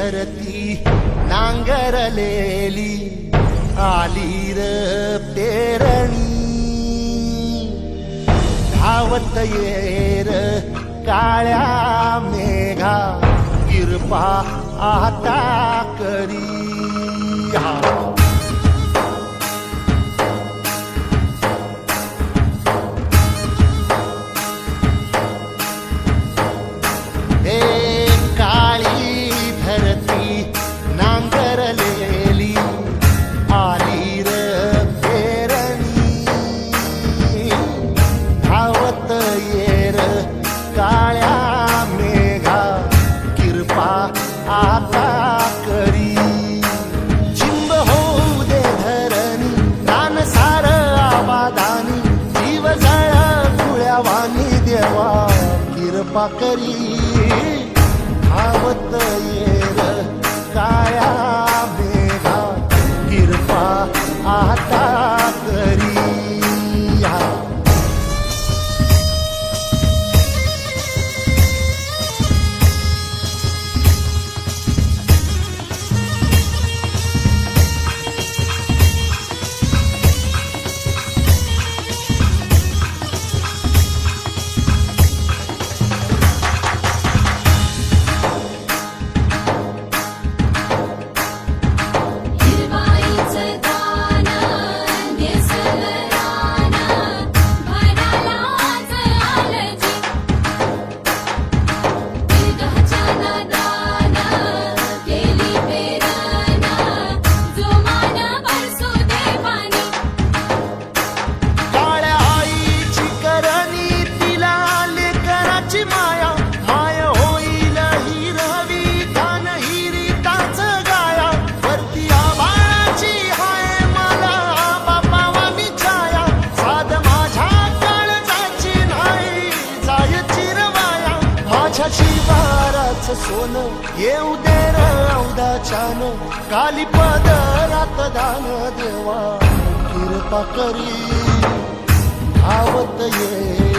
धरती नांगरलेली आली र पेरणी. धावत येर काळ्या मेघा कृपा आता करी. पाकरी धावत येर काया मेघा. कृपा आता माझ्या शिवाराच सोन येऊ दे रौदा छान काली दान देवा कृपा करी आवत ये.